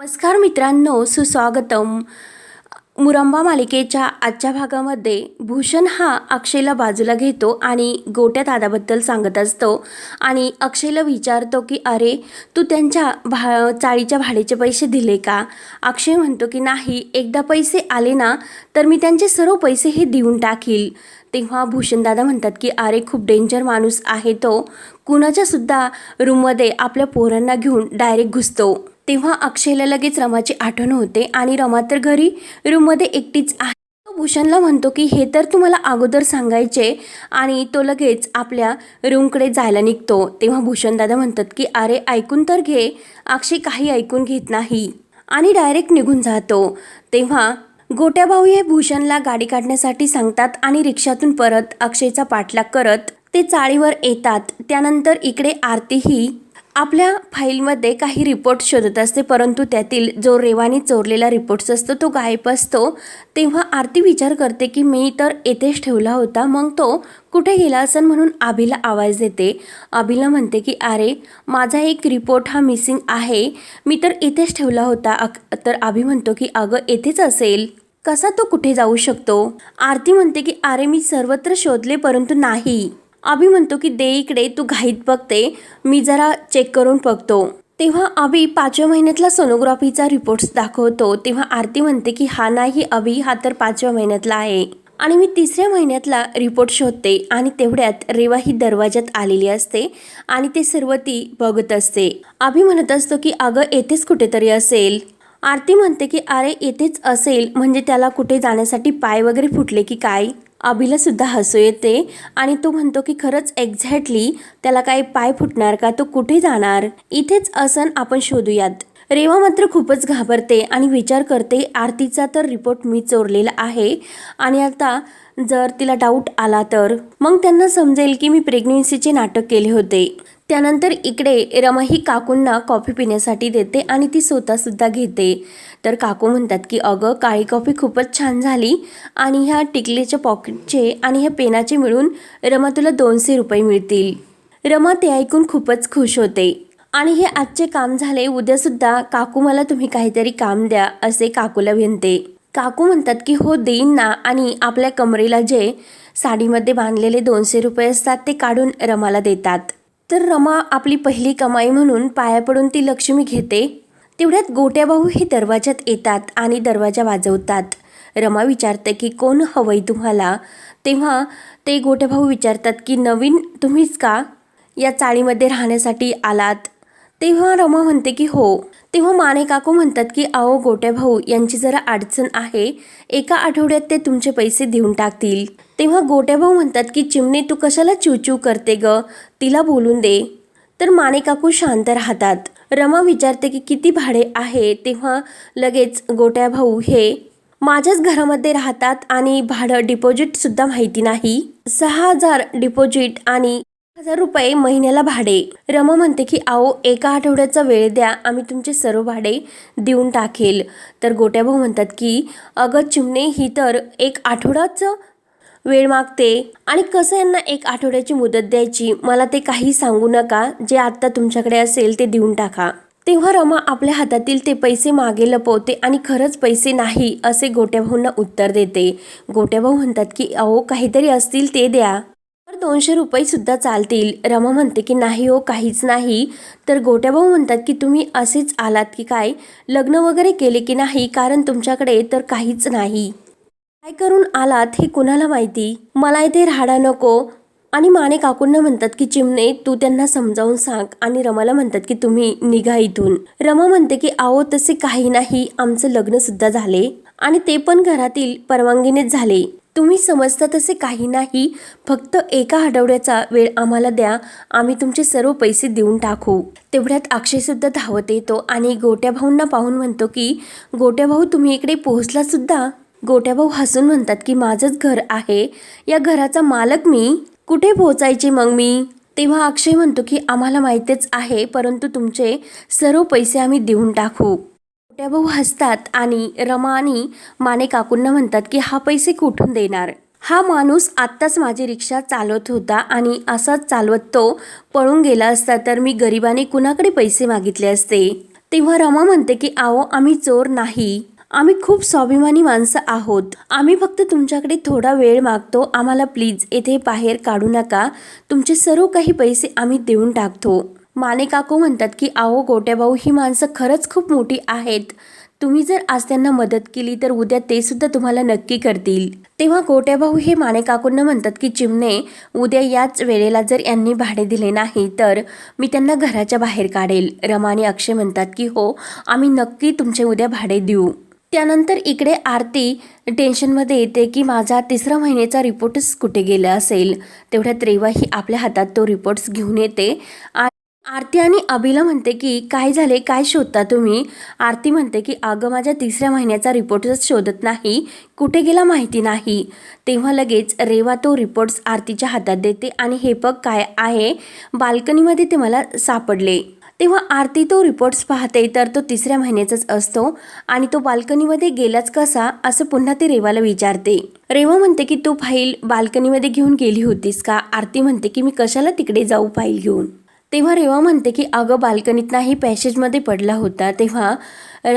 नमस्कार मित्रांनो सुस्वागतम. मुरंबा मालिकेच्या आजच्या भागामध्ये भूषण हा अक्षयला बाजूला घेतो आणि गोट्या दादाबद्दल सांगत असतो. आणि अक्षयला विचारतो की अरे तू त्यांच्या भा चाळीच्या भाड्याचे पैसे दिले का? अक्षय म्हणतो की नाही एकदा पैसे आले ना तर मी त्यांचे सर्व पैसे हे देऊन टाकील. तेव्हा भूषणदादा म्हणतात की अरे खूप डेंजर माणूस आहे तो. कुणाच्यासुद्धा रूममध्ये आपल्या पोरांना घेऊन डायरेक्ट घुसतो. तेव्हा अक्षयला लगेच रमाची आठवण होते आणि रमा तर घरी रूममध्ये एकटीच आहे. तो भूषणला म्हणतो की हे तर तुम्हाला अगोदर सांगायचे आणि तो लगेच आपल्या रूमकडे जायला निघतो. तेव्हा भूषणदादा म्हणतात की अरे ऐकून तर घे. अक्षय काही ऐकून घेत नाही. आणि डायरेक्ट निघून जातो. तेव्हा गोट्या भाऊ हे भूषणला गाडी काढण्यासाठी सांगतात आणि रिक्षातून परत अक्षयचा पाठलाग करत ते चाळीवर येतात. त्यानंतर इकडे आरतीही आपल्या फाईलमध्ये काही रिपोर्ट शोधत असते परंतु त्यातील जो रेवानी चोरलेला रिपोर्ट्स असतो तो गायब असतो. तेव्हा आरती विचार करते की मी तर येथेच ठेवला होता मग तो कुठे गेला असन? म्हणून आभीला आवाज देते. आभीला म्हणते की अरे माझा एक रिपोर्ट हा मिसिंग आहे. मी तर येथेच ठेवला होता. अक- तर आभी म्हणतो की अगं येथेच असेल. कसा तो कुठे जाऊ शकतो? आरती म्हणते की अरे मी सर्वत्र शोधले परंतु नाही. अभि म्हणतो की दे इकडे तू घाईत बघते. मी जरा चेक करून बघतो. तेव्हा अभि पाचव्या महिन्यातला सोनोग्राफीचा रिपोर्ट्स दाखवतो. तेव्हा आरती म्हणते की हा नाही अभि हा तर पाचव्या महिन्यातला आहे. आणि मी तिसऱ्या महिन्यातला रिपोर्ट शोधते आणि तेवढ्यात रेवा ही दरवाजात आलेली असते आणि ते सर्व ती बघत असते. अभि म्हणत असतो की अगं येथेच कुठेतरी असेल. आरती म्हणते की अरे येथेच असेल. म्हणजे त्याला कुठे जाण्यासाठी पाय वगैरे फुटले की काय? अभिला सुद्धा हसू येते आणि तो म्हणतो की खरंच एक्झॅक्टली त्याला काही पाय फुटणार का? तो कुठे जाणार? इथेच असन आपण शोधूयात. रेवा मात्र खूपच घाबरते आणि विचार करते आरतीचा तर रिपोर्ट मी चोरलेला आहे आणि आता जर तिला डाऊट आला तर? मग त्यांना समजेल की मी प्रेग्नेन्सीचे नाटक केले होते. त्यानंतर इकडे रमा ही काकूंना कॉफी पिण्यासाठी देते आणि ती स्वतःसुद्धा घेते. तर काकू म्हणतात की अगं काळी कॉफी खूपच छान झाली आणि ह्या टिकलीच्या पॉकेटचे आणि ह्या पेनाचे मिळून रमा तुला दोनशे रुपये मिळतील. रमा ते ऐकून खूपच खुश होते. आणि हे आजचे काम झाले उद्यासुद्धा काकू मला तुम्ही काहीतरी काम द्या असे काकूला विनते काकू म्हणतात की हो देईन ना आणि आपल्या कमरेला जे साडीमध्ये बांधलेले दोनशे रुपये असतात ते काढून रमाला देतात. तर रमा आपली पहिली कमाई म्हणून पाया पडून ती लक्ष्मी घेते. तेवढ्यात गोट्या भाऊ हे दरवाजात येतात आणि दरवाजा वाजवतात. रमा विचारते की कोण हवंय तुम्हाला? तेव्हा ते गोट्या भाऊ विचारतात की नवीन तुम्हीच का या चाळीमध्ये राहण्यासाठी आलात? तेव्हा रमा म्हणते की हो. तेव्हा माने काकू म्हणतात की अहो गोट्या भाऊ यांची जरा अडचण आहे. एका आठवड्यात ते तुमचे पैसे देऊन टाकतील. तेव्हा गोट्याभाऊ म्हणतात की चिमणे तू कशाला चूचू करते ग? तिला बोलून दे. तर माने काकू शांत राहतात. रमा विचारते की किती भाडे आहे? तेव्हा लगेच गोट्या भाऊ हे माझ्याच घरामध्ये राहतात आणि भाडं डिपॉझिटसुद्धा माहिती नाही. सहा हजार डिपॉझिट आणि हजार रुपये महिन्याला भाडे. रमा म्हणते की आओ एका आठवड्याचा वेळ द्या. आम्ही तुमचे सर्व भाडे देऊन टाकेल. तर गोट्याभाऊ म्हणतात की अगं चिमणे ही तर एक आठवडाचं वेळ मागते आणि कसं यांना एक आठवड्याची मुदत द्यायची मला ते काही सांगू नका. जे आत्ता तुमच्याकडे असेल ते देऊन टाका. तेव्हा रमा आपल्या हातातील ते पैसे मागे लपवते आणि खरंच पैसे नाही असे गोट्याभाऊंना उत्तर देते. गोट्याभाऊ म्हणतात की अहो काहीतरी असतील ते द्या. तर दोनशे रुपयेसुद्धा चालतील. रमा म्हणते की नाही हो काहीच नाही. तर गोट्याभाऊ म्हणतात की तुम्ही असेच आलात की काय? लग्न वगैरे केले की नाही? कारण तुमच्याकडे तर काहीच नाही. काय करून आलात हे कुणाला माहिती? मला इथे राहाडा नको. आणि माने काकूंना म्हणतात की चिमणे तू त्यांना समजावून सांग आणि रमाला म्हणतात की तुम्ही निघा इथून. रमा म्हणते की आहो तसे काही नाही. आमचं लग्न सुद्धा झाले. आणि ते पण घरातील परवानगीनेच झाले. तुम्ही समजता तसे काही नाही. फक्त एका आठवड्याचा वेळ आम्हाला द्या. आम्ही तुमचे सर्व पैसे देऊन टाकू. तेवढ्यात अक्षयसुद्धा धावत येतो आणि गोट्या भाऊंना पाहून म्हणतो की गोट्या भाऊ तुम्ही इकडे पोहोचला सुद्धा? गोट्याभाऊ हसून म्हणतात की माझंच घर आहे. या घराचा मालक मी. कुठे पोहोचायचे मग मी? तेव्हा अक्षय म्हणतो की आम्हाला माहितीच आहे परंतु तुमचे सर्व पैसे आम्ही देऊन टाकू. गोट्याभाऊ हसतात आणि रमा आणि माने काकूंना म्हणतात की हा पैसे कुठून देणार? हा माणूस आत्ताच माझी रिक्षा चालवत होता आणि असाच चालवत तो पळून गेला असता तर मी गरिबाने कुणाकडे पैसे मागितले असते? तेव्हा रमा म्हणते की आहो आम्ही चोर नाही. आम्ही खूप स्वाभिमानी माणसं आहोत. आम्ही फक्त तुमच्याकडे थोडा वेळ मागतो. आम्हाला प्लीज येथे बाहेर काढू नका. तुमचे सर्व काही पैसे आम्ही देऊन टाकतो. माने काकू म्हणतात की आहो गोट्याभाऊ ही माणसं खरंच खूप मोठी आहेत. तुम्ही जर आज त्यांना मदत केली तर उद्या ते सुद्धा तुम्हाला नक्की करतील. तेव्हा गोट्याभाऊ हे माने काकूंना म्हणतात की चिमणे उद्या याच वेळेला जर यांनी भाडे दिले नाही तर मी त्यांना घराच्या बाहेर काढेल. रमा आणि अक्षय म्हणतात की हो आम्ही नक्की तुमचे उद्या भाडे देऊ. त्यानंतर इकडे आरती टेन्शनमध्ये येते की माझा तिसरा महिन्याचा रिपोर्टच कुठे गेला असेल? तेवढ्यात रेवा ही आपल्या हातात तो रिपोर्ट्स घेऊन येते. आ- आरती आणि अभिला म्हणते की काय झाले? काय शोधता तुम्ही? आरती म्हणते की अगं माझ्या तिसऱ्या महिन्याचा रिपोर्टच शोधत नाही. कुठे गेला माहिती नाही. तेव्हा लगेच रेवा तो रिपोर्ट्स आरतीच्या हातात देते. आणि हे बघ काय आहे. बाल्कनीमध्ये ते मला सापडले. तेव्हा आरती तो रिपोर्ट्स पाहते तर तो तिसऱ्या महिन्याचाच असतो आणि तो बाल्कनीमध्ये गेलाच कसा असं पुन्हा ती रेवाला विचारते. रेवा म्हणते की तू फाईल बाल्कनीमध्ये घेऊन गेली होतीस का आरती म्हणते की मी कशाला तिकडे जाऊ फाईल घेऊन तेव्हा रेवा म्हणते की अगं बाल्कनीत नाही पॅसेजमध्ये पडला होता. तेव्हा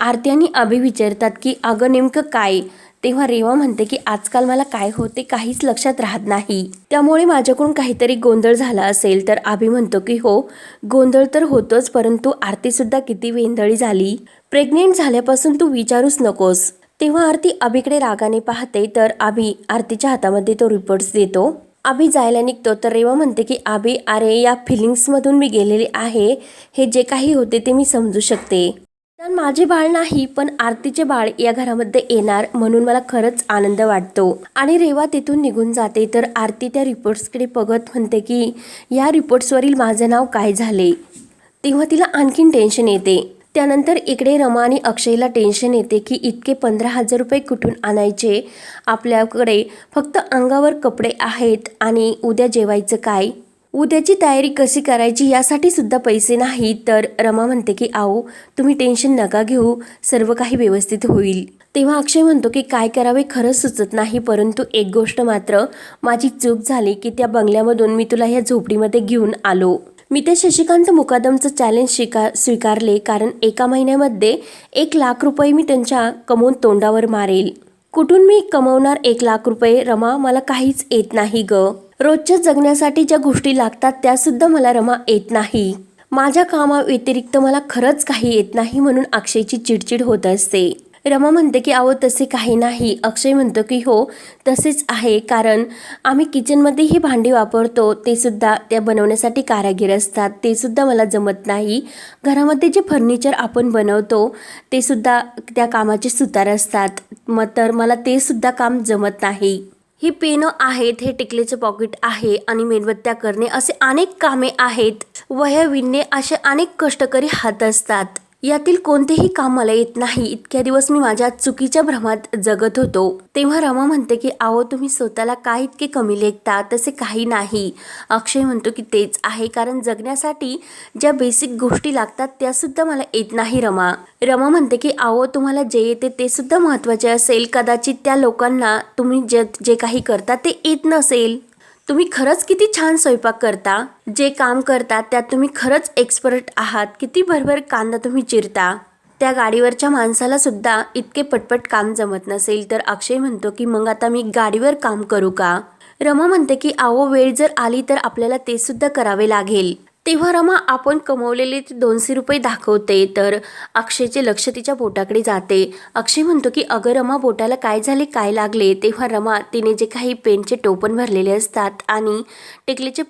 आरती आणि अभि विचारतात की अगं नेमकं काय? तेव्हा रेवा म्हणते की आजकाल मला काय होते काहीच लक्षात राहत नाही. त्यामुळे माझ्याकडून काहीतरी गोंधळ झाला असेल तर आभी म्हणतो की हो गोंधळ तर होतोच परंतु आरतीसुद्धा किती वेंधळी झाली. प्रेग्नेंट झाल्यापासून तू विचारूच नकोस. तेव्हा आरती अभिकडे रागाने पाहते तर आभी आरतीच्या हातामध्ये तो रिपोर्ट्स देतो. आभी जायला निघतो तर रेवा म्हणते की आभी अरे या फिलिंग्समधून मी गेलेले आहे. हे जे काही होते ते मी समजू शकते. तर माझे बाळ नाही पण आरतीचे बाळ या घरामध्ये येणार म्हणून मला खरंच आनंद वाटतो. आणि रेवा तिथून निघून जाते तर आरती त्या रिपोर्ट्सकडे बघत म्हणते की या रिपोर्ट्सवरील माझं नाव काय झाले? तेव्हा तिला आणखीन टेन्शन येते. त्यानंतर इकडे रमा आणि अक्षयला टेन्शन येते की इतके पंधरा हजार रुपये कुठून आणायचे? आपल्याकडे फक्त अंगावर कपडे आहेत आणि उद्या जेवायचं काय? उद्याची तयारी कशी करायची यासाठी सुद्धा पैसे नाही तर रमा म्हणते की आओ तुम्ही टेन्शन नका घेऊ सर्व काही व्यवस्थित होईल. तेव्हा अक्षय म्हणतो की काय करावे खरंच सुचत नाही परंतु एक गोष्ट मात्र माझी चूक झाली की त्या बंगल्यामधून मी तुला ह्या झोपडीमध्ये घेऊन आलो. मी त्या शशिकांत मुकादमचं चॅलेंज शिका स्वीकारले कारण एका महिन्यामध्ये एक लाख रुपये मी त्यांच्या कमवून तोंडावर मारेल. कुठून मी कमवणार एक लाख रुपये? रमा मला काहीच येत नाही ग. रोजच्या जगण्यासाठी ज्या गोष्टी लागतात त्यासुद्धा मला रमा येत नाही. माझ्या कामाव्यतिरिक्त मला खरंच काही येत नाही म्हणून अक्षयची चिडचिड होत असते. रमा म्हणते की अहो तसे काही नाही. अक्षय म्हणतो की हो तसेच आहे कारण आम्ही किचनमध्ये ही भांडी वापरतो ते सुद्धा त्या बनवण्यासाठी कारागीर असतात ते सुद्धा मला जमत नाही. घरामध्ये जे फर्निचर आपण बनवतो ते सुद्धा त्या कामाचे सुतार असतात मग तर मला ते सुद्धा काम जमत नाही. ही पेनं आहेत हे टिकलेचं पॉकेट आहे आणि मेणबत्त्या करणे असे अनेक कामे आहेत. वह्या विणणे असे अनेक कष्टकरी हात असतात. यातील कोणतेही काम मला येत नाही. इतक्या दिवस मी माझ्या चुकीच्या भ्रमात जगत होतो. तेव्हा रमा म्हणते की आहो तुम्ही स्वतःला काय इतके कमी लेखता? तसे काही नाही. अक्षय म्हणतो की तेच आहे कारण जगण्यासाठी ज्या बेसिक गोष्टी लागतात त्या सुद्धा मला येत नाही रमा. रमा म्हणते की आहो तुम्हाला जे येते ते सुद्धा महत्त्वाचे असेल. कदाचित त्या लोकांना तुम्ही जे जे काही करता ते येत नसेल. तुम्ही खरंच किती छान स्वयंपाक करता जे काम करता त्यात तुम्ही खरंच एक्सपर्ट आहात किती भरभर कांदा तुम्ही चिरता. त्या गाडीवरच्या माणसाला सुद्धा इतके पटपट काम जमत नसेल तर अक्षय म्हणतो की मग आता मी गाडीवर काम करू का? रमा म्हणते की आहो वेळ जर आली तर आपल्याला ते सुद्धा करावे लागेल. तेव्हा रमा आपण कमवलेले ते दोनशे रुपये दाखवते तर अक्षयचे लक्ष तिच्या बोटाकडे जाते. अक्षय म्हणतो की अगं रमा बोटाला काय झाले काय लागले? तेव्हा रमा तिने जे काही पेनचे टोपण भरलेले असतात आणि टिकलीचे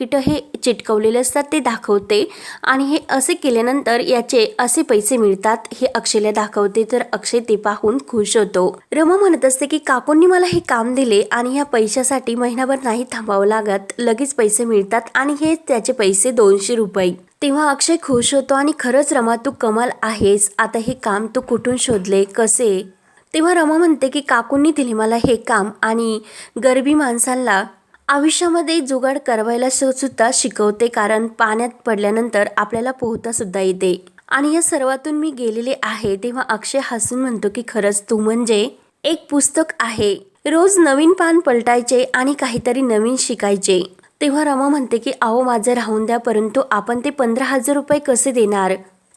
पाकिट हे चिटकवलेले असतात ते दाखवते. आणि हे असे केल्यानंतर याचे असे पैसे मिळतात हे अक्षयला दाखवते. तर अक्षय ते पाहून खुश होतो. रमा म्हणत असते की काकूंनी मला हे काम दिले आणि या पैशासाठी महिनाभर नाही थांबावं लागत. लगेच पैसे मिळतात आणि हे त्याचे पैसे दोनशे रुपये. तेव्हा अक्षय खुश होतो आणि खरंच रमा तू कमाल आहेस. आता हे काम तू कुठून शोधले? कसे? तेव्हा रमा म्हणते की काकूंनी दिले मला हे काम आणि गरबी माणसांना आयुष्यामध्ये जुगाड करवायला सुद्धा शिकवते कारण पाण्यात पडल्यानंतर आपल्याला पोहता सुद्धा येते. आणि या सर्वातून मी गेलेले आहे तेव्हा अक्षय हसून म्हणतो की खरंच तू म्हणजे एक पुस्तक आहे. रोज नवीन पान पलटायचे आणि काहीतरी नवीन शिकायचे. तेव्हा रमा म्हणते की अहो माझं राहून द्या परंतु आपण ते पंधरा हजार रुपये कसे देणार?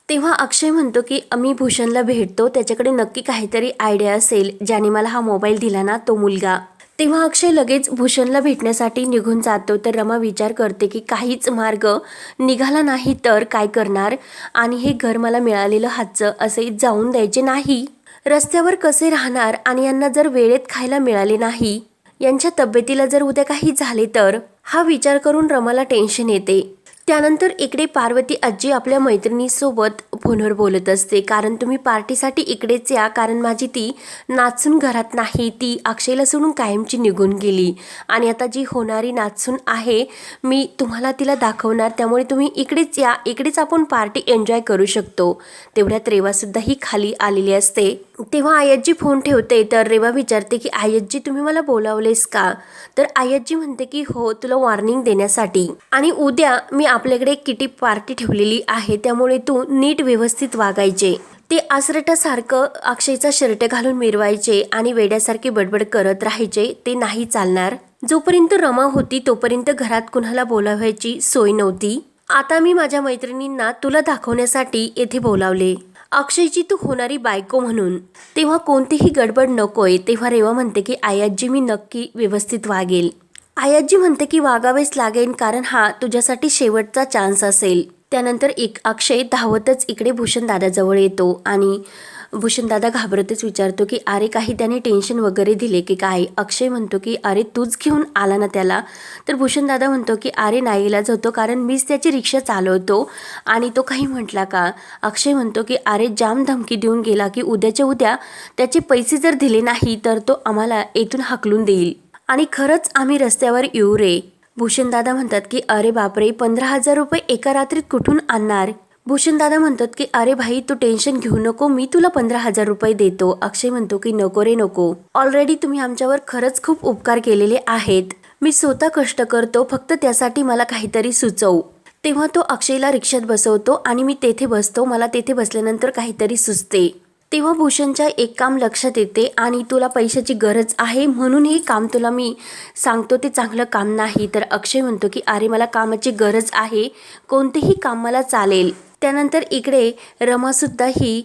तेव्हा अक्षय म्हणतो की मी भूषणला भेटतो त्याच्याकडे नक्की काहीतरी आयडिया असेल ज्याने मला हा मोबाईल दिला ना तो मुलगा. तेव्हा अक्षय लगेच भूषणला भेटण्यासाठी निघून जातो. तर रमा विचार करते की काहीच मार्ग निघाला नाही तर काय करणार? आणि हे घर मला मिळालेलं हातचं असे जाऊन द्यायचे नाही. रस्त्यावर कसे राहणार आणि यांना जर वेळेत खायला मिळाले नाही? यांच्या तब्येतीला जर उद्या काही झाले तर? हा विचार करून रमाला टेन्शन येते. त्यानंतर इकडे पार्वती आजी आपल्या मैत्रिणीसोबत फोनवर बोलत असते. कारण तुम्ही पार्टीसाठी इकडेच या. कारण माझी ती नाचून घरात नाही. ती अक्षयला सोडून कायमची निघून गेली. आणि आता जी होणारी नाचून आहे मी तुम्हाला तिला दाखवणार. त्यामुळे तुम्ही इकडेच या. इकडेच आपण पार्टी एन्जॉय करू शकतो. तेवढ्यात रेवासुद्धा ही खाली आलेली असते. तेव्हा आयज्जी फोन ठेवते. तर रेवा विचारते की आयज्जी तुम्ही मला बोलावलेस का? तर आयज्जी म्हणते की हो तुला वॉर्निंग देण्यासाठी. आणि उद्या मी आपल्याकडे किटी पार्टी ठेवलेली आहे. त्यामुळे तू नीट व्यवस्थित वागायचे. ते आसरटासारखं अक्षयचा शर्ट घालून मिरवायचे आणि वेड्यासारखे बडबड करत राहायचे. ते नाही चालणार. जोपर्यंत रमा होती तोपर्यंत घरात कुणाला बोलावायची सोय नव्हती. आता मी माझ्या मैत्रिणींना तुला दाखवण्यासाठी येथे बोलावले. अक्षयची तू होणारी बायको म्हणून. तेव्हा कोणतीही गडबड नकोय तेव्हा रेवा म्हणते की आयाजी मी नक्की व्यवस्थित वागेल. आयाजी म्हणते की वागावेच लागेल कारण हा तुझ्यासाठी शेवटचा चान्स असेल. त्यानंतर एक अक्षय धावतच इकडे भूषण दादाजवळ येतो आणि भूषण दादा घाबरतच विचारतो की अरे काही त्याने टेन्शन वगैरे दिले की काय? अक्षय म्हणतो की अरे तूच घेऊन आला ना त्याला. तर भूषण दादा म्हणतो की अरे नाही होतो कारण मीच त्याची रिक्षा चालवतो आणि तो काही म्हटला का? अक्षय म्हणतो की अरे जाम धमकी देऊन गेला की उद्याच्या उद्या त्याचे पैसे जर दिले नाही तर तो आम्हाला येथून हाकलून देईल. आणि खरंच आम्ही रस्त्यावर येऊ रे. भूषण दादा म्हणतात की अरे बापरे पंधरा हजार रुपये एका रात्रीत कुठून आणणार? भूषण दादा म्हणतात की अरे भाई तू टेन्शन घेऊ नको मी तुला पंधरा हजार रुपये देतो. अक्षय म्हणतो की नको रे नको. ऑलरेडी तुम्ही आमच्यावर खरंच खूप उपकार केलेले आहेत. मी स्वतः कष्ट करतो फक्त त्यासाठी मला काहीतरी सुचव. तेव्हा तो अक्षयला रिक्षात बसवतो आणि मी तेथे बसतो मला तेथे बसल्यानंतर काहीतरी सुचते. तेव्हा भूषणच्या एक काम लक्षात येते आणि तुला पैशाची गरज आहे म्हणून हे काम तुला मी सांगतो ते चांगलं काम नाही. तर अक्षय म्हणतो की अरे मला कामाची गरज आहे. कोणतेही काम मला चालेल. त्यानंतर इकडे रमासुद्धा ही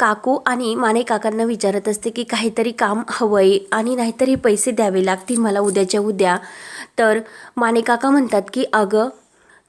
काकू आणि माने काकांना विचारत असते की काहीतरी काम हवंय आणि नाहीतर हे पैसे द्यावे लागतील मला उद्याच्या उद्या. तर माने काका म्हणतात की अगं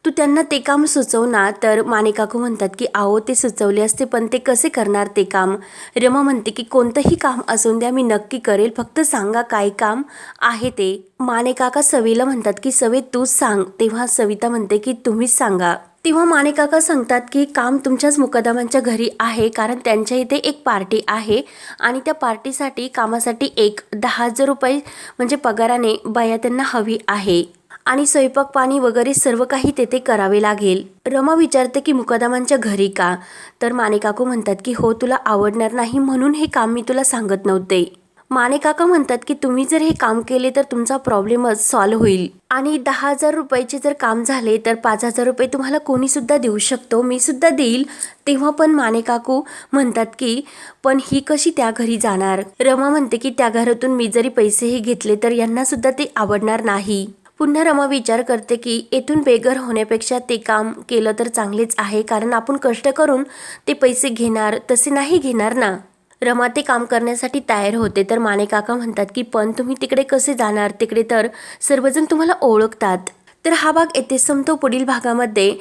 तू त्यांना ते काम सुचव ना तर मानेकाकू म्हणतात की आहो ते सुचवले असते पण ते कसे करणार ते काम? रमा म्हणते की कोणतंही काम असून द्या मी नक्की करेल. फक्त सांगा काय काम आहे ते. माने काका सवीला म्हणतात की सवे तूच सांग. तेव्हा सविता म्हणते की तुम्हीच सांगा. तेव्हा माने काका सांगतात की काम तुमच्याच मुकदमांच्या घरी आहे कारण त्यांच्या इथे एक पार्टी आहे आणि त्या पार्टीसाठी कामासाठी एक दहा हजार रुपये म्हणजे पगाराने बाया त्यांना हवी आहे. आणि स्वयंपाक पाणी वगैरे सर्व काही तेथे करावे लागेल. रमा विचारते की मुकदमांच्या घरी का? तर मानेकाकू म्हणतात की हो तुला आवडणार नाही म्हणून हे काम मी तुला सांगत नव्हते. मानेकाका म्हणतात की तुम्ही जर हे काम केले तर तुमचा प्रॉब्लेमच सॉल्व्ह होईल. आणि दहा हजार रुपयाचे जर काम झाले तर पाच हजार रुपये तुम्हाला कोणीसुद्धा देऊ शकतो? मी सुद्धा देईल. तेव्हा पण माने काकू म्हणतात की पण ही कशी त्या घरी जाणार? रमा म्हणते की त्या घरातून मी जरी पैसेही घेतले तर यांनासुद्धा ते आवडणार नाही. पुन्हा रमा विचार करते की येथून बेघर होण्यापेक्षा ते काम केलं तर चांगलेच आहे कारण आपण कष्ट करून ते पैसे घेणार तसे नाही घेणार ना? रमा ते काम करण्यासाठी तयार होते. तर माने काका म्हणतात की पण तुम्ही तिकडे कसे जाणार? तिकडे तर सर्वजण तुम्हाला ओळखतात. तर हा भाग येथे संपतो. पुढील भागामध्ये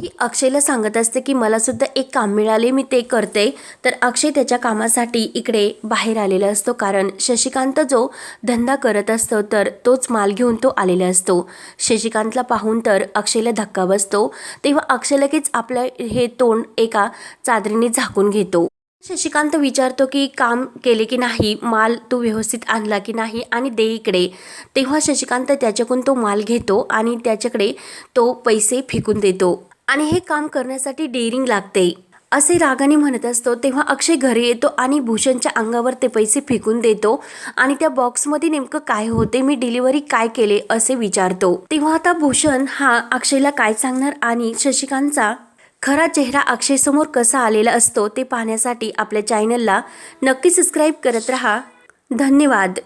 ही अक्षयला सांगत असते की मला सुद्धा एक काम मिळाले मी ते करते. तर अक्षय त्याच्या कामासाठी इकडे बाहेर आलेला असतो कारण शशिकांत जो धंदा करत असतो तर तोच माल घेऊन तो आलेला असतो. शशिकांतला पाहून तर अक्षयला धक्का बसतो. तेव्हा अक्षय लगेच आपलं हे तोंड एका चादरीने झाकून घेतो. शशिकांत विचारतो की काम केले की नाही? माल तू व्यवस्थित आणला की नाही? आणि दे इकडे. तेव्हा शशिकांत त्याच्याकडून तो माल घेतो आणि त्याच्याकडे तो पैसे फेकून देतो. आणि हे काम करण्यासाठी डेअरिंग लागते. असे रागाने म्हणत असतो तेव्हा अक्षय घरी येतो आणि भूषणच्या अंगावर ते पैसे फेकून देतो आणि त्या बॉक्समध्ये नेमकं काय होते मी डिलिव्हरी काय केले असे विचारतो. तेव्हा आता भूषण हा अक्षयला काय सांगणार आणि शशिकांतचा खरा चेहरा अक्षयसमोर कसा आलेला असतो ते पाहण्यासाठी आपल्या चॅनलला नक्की सबस्क्राईब करत राहा. धन्यवाद.